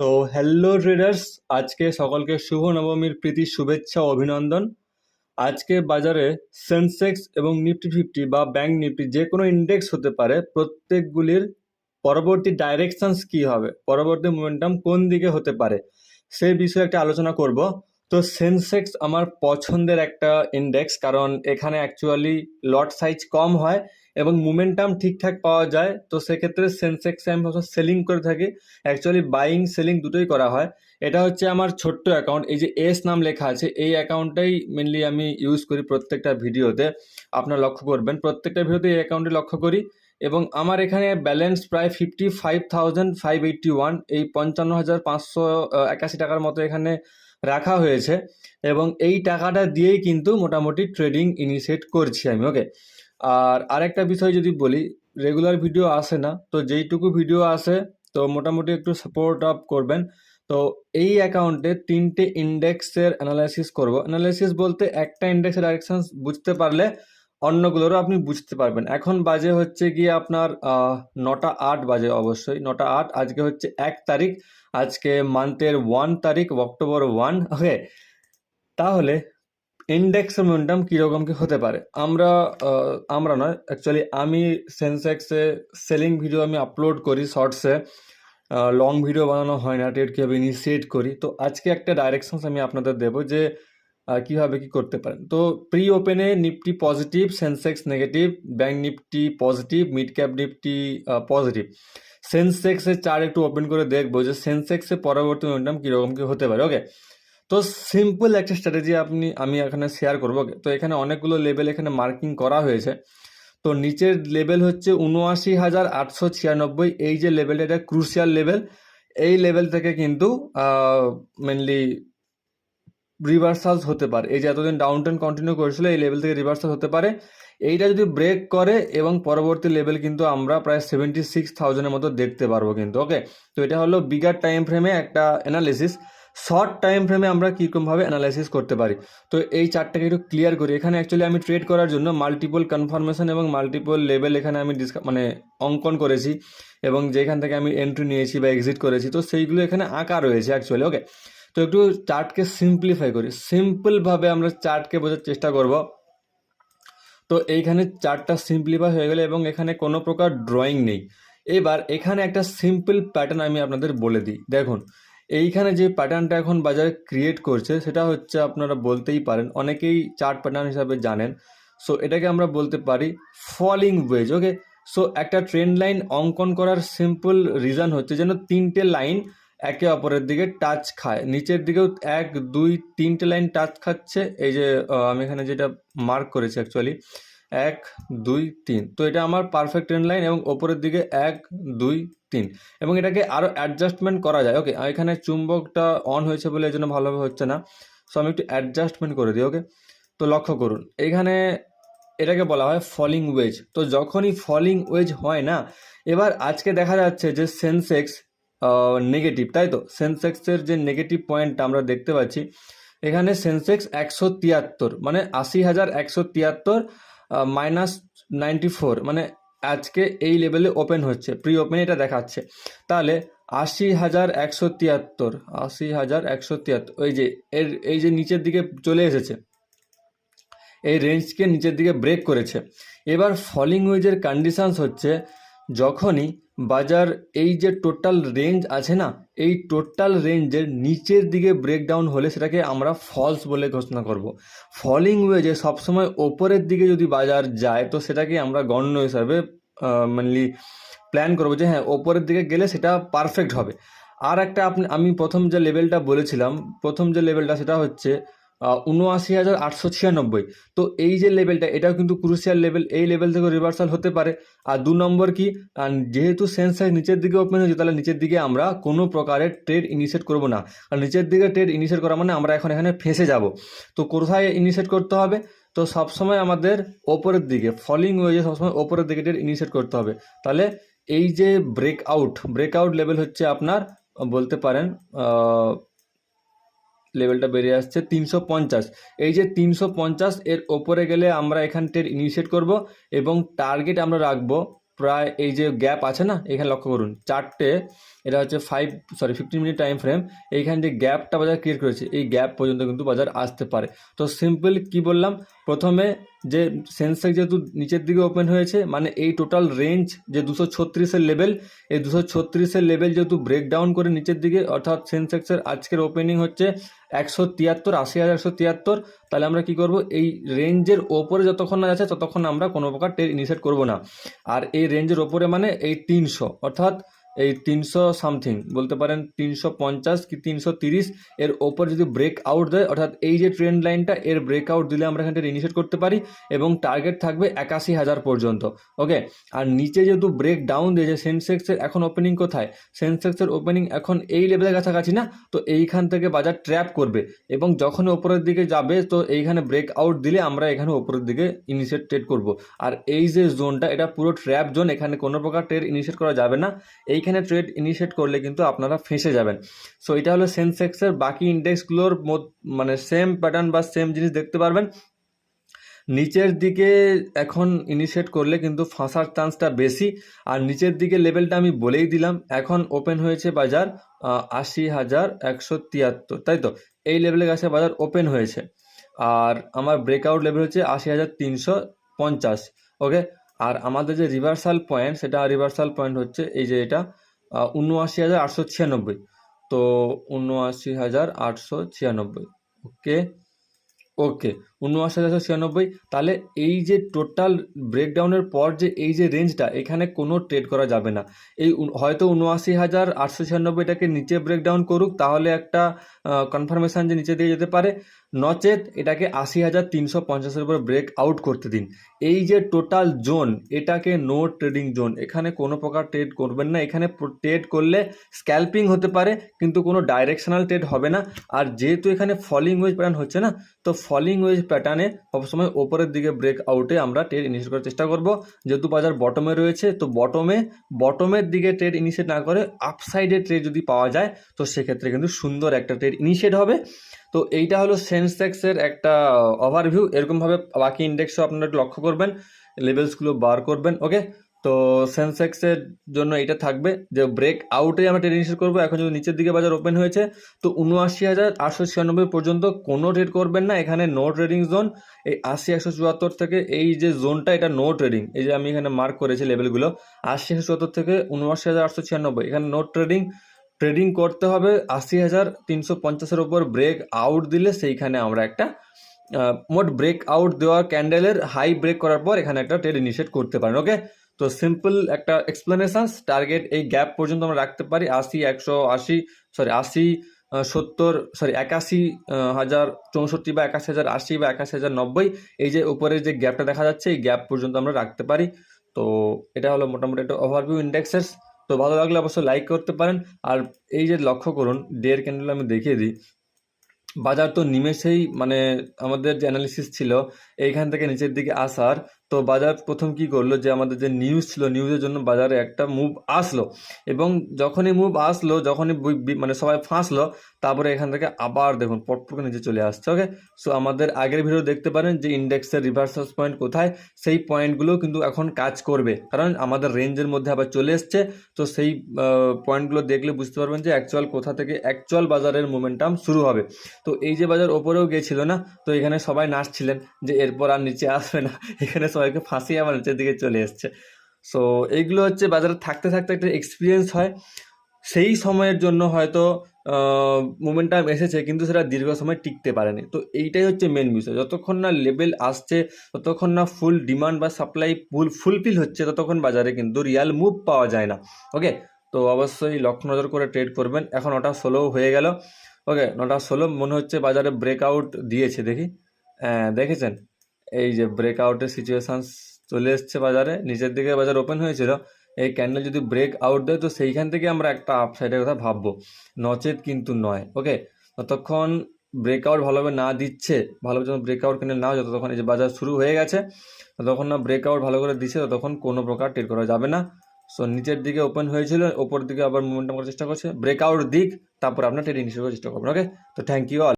তো hello traders আজকে সকলকে শুভ নবমীর প্রীতি, শুভেচ্ছা, অভিনন্দন। আজকে বাজারে সেন্সেক্স এবং নিফটি ফিফটি বা ব্যাংক নিফটি যে কোনো ইন্ডেক্স হতে পারে, প্রত্যেকগুলির পরবর্তী ডাইরেকশনস কী হবে? পরবর্তী মোমেন্টাম কোন দিকে হতে পারে? সেই বিষয়ে একটা আলোচনা করব। তো সেন্সেক্স আমার পছন্দের একটা ইন্ডেক্স কারণ এখানে অ্যাকচুয়ালি লট সাইজ কম হয় এবং মোমেন্টাম ঠিকঠাক পাওয়া যায়। তো সেক্ষেত্রে সেন্সেক্সে আমি সেলিং করে থাকি। অ্যাকচুয়ালি বাইং সেলিং দুটোই করা হয়। এটা হচ্ছে আমার ছোট্ট অ্যাকাউন্ট এই যে এস নাম লেখা আছে, এই অ্যাকাউন্টটাই মেনলি আমি ইউজ করি প্রত্যেকটা ভিডিওতে। আপনারা লক্ষ্য করবেন, প্রত্যেকটা ভিডিওতে এই অ্যাকাউন্টে লক্ষ্য করি। এবং আমার এখানে ব্যালেন্স প্রায় fifty five thousand five eighty one এই পঞ্চান্ন হাজার পাঁচশো একাশি টাকার মতো এখানে রাখা হয়েছে এবং এই টাকাটা দিয়েই কিন্তু মোটামুটি ট্রেডিং ইনিশিয়েট করছি আমি ওকে আর আরেকটা বিষয় যদি বলি রেগুলার ভিডিও আসে না, তো যেইটুকু ভিডিও আসে, তো মোটামুটি একটু সাপোর্ট আপ করবেন। তো এই অ্যাকাউন্টে তিনটে ইন্ডেক্সের অ্যানালাইসিস করব। অ্যানালাইসিস বলতে একটা ইন্ডেক্সের ডাইরেকশন বুঝতে পারলে অন্যগুলোরও আপনি বুঝতে পারবেন। এখন বাজে হচ্ছে গিয়ে আপনার নটা আট বাজে অবশ্যই। নটা আট, আজকে হচ্ছে এক তারিখ। আজকে মান্থের ওয়ান তারিখ অক্টোবর ওয়ান ওকে তাহলে ইন্ডেক্সের মোমেন্টাম কীরকম কি হতে পারে? আমরা আমরা নয় অ্যাকচুয়ালি আমি সেন্সেক্সে সেলিং ভিডিও আমি আপলোড করি শর্টসে লং ভিডিও বানানো হয় না ট্রেড কীভাবে ইনিশিয়েট করি? তো আজকে একটা ডাইরেকশনস আমি আপনাদের দেবো যে কীভাবে কি করতে পারেন? তো প্রি ওপেনে Nifty positive Sensex negative bank Nifty positive mid cap Nifty positive সেন্সেক্সের চার একটু ওপেন করে দেখব যে সেন্সেক্সের পরবর্তী মোমেন্টাম কীরকম কি হতে পারে ওকে তো সিম্পল একটা স্ট্র্যাটেজি আপনি, আমি এখানে শেয়ার করব তো এখানে অনেকগুলো লেভেল এখানে মার্কিং করা হয়েছে। তো নিচের লেভেল হচ্ছে উনআশি হাজার আটশো ছিয়ানব্বই, এই যে লেভেলটা এটা ক্রুশিয়াল লেভেল এই লেভেল থেকে কিন্তু মেনলি রিভার্সালস হতে পারে। এই যে এতদিন ডাউন টেন কন্টিনিউ করেছিল, এই লেভেল থেকে রিভার্সাল হতে পারে। এইটা যদি ব্রেক করে এবং পরবর্তী লেভেল কিন্তু আমরা প্রায় সেভেন্টি সিক্স থাউজেন্ডের মতো দেখতে পারব কিন্তু ওকে তো এটা হলো বিগার টাইম ফ্রেমে একটা অ্যানালিসিস শর্ট টাইম ফ্রেমে আমরা কীরকমভাবে অ্যানালাইসিস করতে পারি? তো এই চারটাকে একটু ক্লিয়ার করি। এখানে অ্যাকচুয়ালি আমি ট্রেড করার জন্য মাল্টিপল কনফার্মেশন এবং মাল্টিপল লেভেল এখানে আমি ডিসকা মানে অঙ্কন করেছি এবং যেখান থেকে আমি এন্ট্রি নিয়েছি বা এক্সিট করেছি, তো সেইগুলো এখানে আঁকা রয়েছে অ্যাকচুয়ালি ওকে তো একটু চার্টকে সিম্পলিফাই করি। সিম্পলভাবে আমরা চার্টকে বোঝার চেষ্টা করব। তো এইখানে চার্টটা সিম্পলিফাই হয়ে গেলে এবং এখানে কোনো প্রকার ড্রয়িং নেই। এবার এখানে একটা সিম্পল প্যাটার্ন আমি আপনাদের বলে দিই। দেখুন, এইখানে যে প্যাটার্নটা এখন বাজারে ক্রিয়েট করছে, সেটা হচ্ছে আপনারা বলতেই পারেন, অনেকেই চার্ট প্যাটার্ন হিসাবে জানেন। সো এটাকে আমরা বলতে পারি ফলিং ওয়েজ ওকে সো একটা ট্রেন্ড লাইন অঙ্কন করার সিম্পল রিজন হচ্ছে যেন তিনটে লাইন একে অপরের দিকে টাচ খায়। নিচের দিকেও এক, দুই, তিনটে লাইন টাচ খাচ্ছে। এই যে আমি এখানে যেটা মার্ক করেছি অ্যাকচুয়ালি এক, দুই, তিন। তো এটা আমার পারফেক্ট ট্রেন্ড লাইন এবং ওপরের দিকে এক, দুই, তিন। এবং এটাকে আরও অ্যাডজাস্টমেন্ট করা যায়। ওকে এখানে চুম্বকটা অন হয়েছে বলে এই জন্য ভালোভাবে হচ্ছে না। সো আমি একটু অ্যাডজাস্টমেন্ট করে দিই ওকে তো লক্ষ্য করুন, এখানে এটাকে বলা হয় ফলিং ওয়েজ তো যখনই ফলিং ওয়েজ হয় না, এবার আজকে দেখা যাচ্ছে যে সেন্সেক্স নেগেটিভ তাই তো? সেন্সেক্সের যে নেগেটিভ পয়েন্টটা আমরা দেখতে পাচ্ছি, এখানে সেন্সেক্স একশো তিয়াত্তর মানে আশি হাজার একশো তিয়াত্তর মাইনাস নাইনটি ফোর মানে আজকে এই লেভেলে ওপেন হচ্ছে প্রি ওপেন এটা দেখাচ্ছে। তাহলে আশি হাজার একশো তিয়াত্তর, আশি হাজার একশো তিয়াত্তর, ওই যে এর, এই যে নিচের দিকে চলে এসেছে, এই রেঞ্জকে নিচের দিকে ব্রেক করেছে। এবার ফলিং ওয়েজের কন্ডিশনস হচ্ছে, যখনই বাজার, এই যে টোটাল রেঞ্জ আছে না, এই টোটাল রেঞ্জের নিচের দিকে ব্রেকডাউন হলে সেটাকে আমরা ফলস বলে ঘোষণা করব। ফলিং ওয়েজে সবসময় ওপরের দিকে যদি বাজার যায়, তো সেটাকে আমরা গণ্য হিসাবে মেনলি প্ল্যান করব যে হ্যাঁ ওপরের দিকে গেলে সেটা পারফেক্ট হবে। আর একটা আপনি, আমি প্রথম যে লেভেলটা বলেছিলাম, প্রথম যে লেভেলটা সেটা হচ্ছে উনআশি হাজার আটশো ছিয়ানব্বই। তো এই যে লেভেলটা এটাও কিন্তু ক্রুশিয়াল লেভেল এই লেভেল থেকে রিভার্সাল হতে পারে। আর দু নম্বর কি? যেহেতু সেন্সার নিচের দিকে ওপেন হয়েছে, তাহলে নিচের দিকে আমরা কোনো প্রকারের ট্রেড ইনিশিয়েট করব না। আর নিচের দিকে ট্রেড ইনিশিয়েট করা মানে আমরা এখন এখানে ফেসে যাব। তো কোথায় ইনিশিয়েট করতে হবে? তো সবসময় আমাদের ওপরের দিকে ফলিং ওয়েজে সবসময় ওপরের দিকে ট্রেড ইনিশিয়েট করতে হবে। তাহলে এই যে break out break out level হচ্ছে আপনার, বলতে পারেন লেভেলটা বেরিয়ে আসছে তিনশো পঞ্চাশ। এই যে তিনশো পঞ্চাশ, এর ওপরে গেলে আমরা এখান থেকে ইনিশিয়েট করব এবং টার্গেট আমরা রাখব প্রায় এই যে গ্যাপ আছে না, এখানে লক্ষ্য করুন, চারটে, এটা হচ্ছে five sorry fifteen minute time frame এইখানে যে গ্যাপটা বাজার ক্রিয়েট করেছে, এই গ্যাপ পর্যন্ত কিন্তু বাজার আসতে পারে। তো সিম্পল কি বললাম, প্রথমে যে সেন্সেক্স যেহেতু নিচের দিকে ওপেন হয়েছে মানে এই টোটাল রেঞ্জ যে দুশো ছত্রিশের লেভেল এই দুশো ছত্রিশের লেভেল যেহেতু ব্রেকডাউন করে নিচের দিকে, অর্থাৎ সেন্সেক্সের আজকের ওপেনিং হচ্ছে একশো তিয়াত্তর, আশি হাজার একশো তিয়াত্তর, তাহলে আমরা কি করব? এই রেঞ্জের ওপরে যতক্ষণ না যাচ্ছে, ততক্ষণ আমরা কোনো প্রকার ট্রেড ইনিশিয়েট করব না। আর এই রেঞ্জের ওপরে মানে এই তিনশো, অর্থাৎ এই তিনশো সামথিং বলতে পারেন তিনশো পঞ্চাশ কি তিনশো তিরিশ এর ওপর যদি ব্রেক আউট দেয়, অর্থাৎ এই যে ট্রেন্ড লাইনটা এর ব্রেক আউট দিলে আমরা এখানে ইনিশিয়েট করতে পারি এবং টার্গেট থাকবে একাশি হাজার পর্যন্ত। ওকে আর নিচে যেহেতু ব্রেক ডাউন দিয়েছে সেন্সেক্সের এখন ওপেনিং কোথায়? সেন্সেক্সের ওপেনিং এখন এই লেভেলের কাছাকাছি না? তো এইখান থেকে বাজার ট্র্যাপ করবে এবং যখন ওপরের দিকে যাবে, তো এইখানে ব্রেক আউট দিলে আমরা এখানে ওপরের দিকে ইনিশিয়েট ট্রেড করব। আর এই যে জোনটা এটা পুরো ট্র্যাপ জোন এখানে কোনো প্রকার ট্রেড ইনিশিয়েট করা যাবে না। এইখানে ট্রেড ইনিশিয়েট করলে কিন্তু আপনারা ফেঁসে যাবেন। সো এটা হলো সেন্সেক্সের বাকি ইন্ডেক্সগুলোর মানে সেম প্যাটার্ন বা সেম জিনিস দেখতে পারবেন। নিচের দিকে এখন ইনিশিয়েট করলে কিন্তু ফাঁসার চান্সটা বেশি। আর নিচের দিকে লেভেলটা আমি বলেই দিলাম, এখন ওপেন হয়েছে বাজার আশি হাজার একশো তিয়াত্তর, তাই তো? এই লেভেলের কাছে বাজার ওপেন হয়েছে। আর আমার ব্রেকআউট লেভেল হচ্ছে আশি হাজার তিনশো পঞ্চাশ ওকে আর আমাদের যে রিভার্সাল পয়েন্ট সেটা রিভার্সাল পয়েন্ট হচ্ছে এই যে এটা উনআশি হাজার আটশো ছিয়ানব্বই। তো উনআশি হাজার আটশো ছিয়ানব্বই। ওকে ওকে উনআশি হাজার ছিয়ানব্বই, তাহলে এই যে টোটাল ব্রেকডাউনের পর যে এই যে রেঞ্জটা এখানে কোনো ট্রেড করা যাবে না। এই হয়তো উনআশি হাজার আটশো ছিয়ানব্বইটাকে নিচে ব্রেকডাউন করুক, তাহলে একটা কনফার্মেশান যে নিচে দিয়ে যেতে পারে। নচেত এটাকে আশি হাজার তিনশো পঞ্চাশের উপর ব্রেক আউট করতে দিন। এই যে টোটাল জোন এটাকে নো ট্রেডিং জোন এখানে কোনো প্রকার ট্রেড করবেন না। এখানে ট্রেড করলে স্ক্যাল্পিং হতে পারে, কিন্তু কোনো ডাইরেকশনাল ট্রেড হবে না। আর যেহেতু এখানে ফলিং ওয়েজ প্যাটার্ন হচ্ছে না, তো ফলিং ওয়েজ প্যাটার্নে সবসময় ওপরের দিকে ব্রেক আউটে আমরা ট্রেড ইনিশিয়েট করার চেষ্টা করব। যেহেতু বাজার বটমে রয়েছে, তো বটমে বটমের দিকে ট্রেড ইনিশিয়েট না করে আপসাইডে ট্রেড যদি পাওয়া যায়, তো সেক্ষেত্রে কিন্তু সুন্দর একটা ট্রেড ইনিশিয়েট হবে। তো এইটা হলো সেন্সেক্সের একটা ওভারভিউ এরকমভাবে বাকি ইন্ডেক্সও আপনারা একটু লক্ষ্য করবেন লেভেলসগুলো বার করবেন ওকে তো সেন্সেক্সের জন্য এটা থাকবে যে ব্রেক আউটে আমরা ট্রেড ইনিশিয়েট করব। এখন যদি নিচের দিকে বাজার ওপেন হয়েছে, তো উনআশি হাজার আটশো ছিয়ানব্বই পর্যন্ত কোনো ট্রেড করবেন না। এখানে নো ট্রেডিং জোন এই আশি একশো চুয়াত্তর থেকে এই যে জোনটা এটা নো ট্রেডিং এই যে আমি এখানে মার্ক করেছি লেভেলগুলো আশি একশো চুয়াত্তর থেকে উনআশি হাজার আটশো ছিয়ানব্বই। এখানে নো ট্রেডিং ট্রেডিং করতে হবে আশি হাজার তিনশো পঞ্চাশের ওপর ব্রেক আউট দিলে সেইখানে আমরা একটা মোট ব্রেক আউট দেওয়া ক্যান্ডেলের হাই ব্রেক করার পর এখানে একটা ট্রেড ইনিশিয়েট করতে পারেন ওকে তো সিম্পল একটা এক্সপ্লেনেশন টার্গেট এই গ্যাপ পর্যন্ত আমরা রাখতে পারি। আশি, একশো আশি সরি আশি সত্তর সরি একাশি হাজার চৌষট্টি বা একাশি হাজার আশি বা একাশি হাজার নব্বই, এই যে উপরে যে গ্যাপটা দেখা যাচ্ছে, এই গ্যাপ পর্যন্ত আমরা রাখতে পারি। তো এটা হলো মোটামুটি একটা ওভারভিউ ইন্ডেক্সেস তো ভালো লাগলে অবশ্যই লাইক করতে পারেন। আর এই যে লক্ষ্য করুন ডের ক্যান্ডেল আমি দেখিয়ে দিই। বাজার তো নিমেষেই মানে আমাদের যে অ্যানালিসিস ছিল, এইখান থেকে নিচের দিকে আসার। তো বাজার প্রথম কি করল যে আমাদের যে নিউজ ছিল নিউজের জন্য বাজারে একটা মুভ আসলো। এবং যখনই মুভ আসলো, যখনই মানে সবাই ফাঁসলো তারপরে এখান থেকে আবার দেখুন পটপকে নিচে চলে আসছে ওকে সো আমাদের আগের ভিডিও দেখতে পারেন যে ইন্ডেক্সের রিভার্সাল পয়েন্ট কোথায়? সেই পয়েন্টগুলো কিন্তু এখন কাজ করবে। কারণ আমাদের রেঞ্জের মধ্যে আবার চলে এসছে। তো সেই পয়েন্টগুলো দেখলে বুঝতে পারবেন যে অ্যাকচুয়াল কোথা থেকে অ্যাকচুয়াল বাজারের মোমেন্টাম শুরু হবে। তো এই যে বাজার ওপরেও গিয়েছিল না, তো এখানে সবাই নাচছিলেন যে এরপর আর নিচে আসবে না। এখানে সবাইকে ফাঁসিয়ে আবার নিচের দিকে চলে এসছে। সো এইগুলো হচ্ছে বাজারে থাকতে থাকতে একটা এক্সপিরিয়েন্স হয়। সেই সময়ের জন্য হয়তো মোমেন্টাম এসেছে, কিন্তু সেটা দীর্ঘ সময় টিকতে পারেনি। তো এইটাই হচ্ছে মেন বিষয়। যতক্ষণ না লেভেল আসছে, ততক্ষণ না ফুল ডিমান্ড বা সাপ্লাই ফুল ফুলফিল হচ্ছে, ততক্ষণ বাজারে কিন্তু রিয়াল মুভ পাওয়া যায় না। ওকে তো অবশ্যই লক্ষ্য নজর করে ট্রেড করবেন। এখন ওটা ষোলো হয়ে গেল। ওকে নটা ষোলো, মনে হচ্ছে বাজারে ব্রেকআউট দিয়েছে, দেখি। হ্যাঁ দেখেছেন? এই যে ব্রেকআউটের সিচুয়েশান চলে এসছে বাজারে। নিচের দিকে বাজার ওপেন হয়েছিল। এই ক্যান্ডেল যদি ব্রেক আউট দেয়, তো সেইখান থেকে আমরা একটা আপসাইডের কথা ভাববো। নচেত কিন্তু নয় ওকে ততক্ষণ ব্রেকআউট ভালোভাবে না দিচ্ছে, ভালোভাবে যখন ব্রেকআউট ক্যান্ডেল না হয় ততক্ষণ এই যে বাজার শুরু হয়ে গেছে, ততক্ষণ না ব্রেকআউট ভালো করে দিচ্ছে, ততক্ষণ কোনো প্রকার ট্রেড করা যাবে না। সো নিচের দিকে ওপেন হয়েছিল, ওপর দিকে আবার মুভমেন্ট করার চেষ্টা করছে। ব্রেকআউট দিক, তারপর আপনার ট্রেডিং করার চেষ্টা করবেন ওকে তো থ্যাংক ইউ অল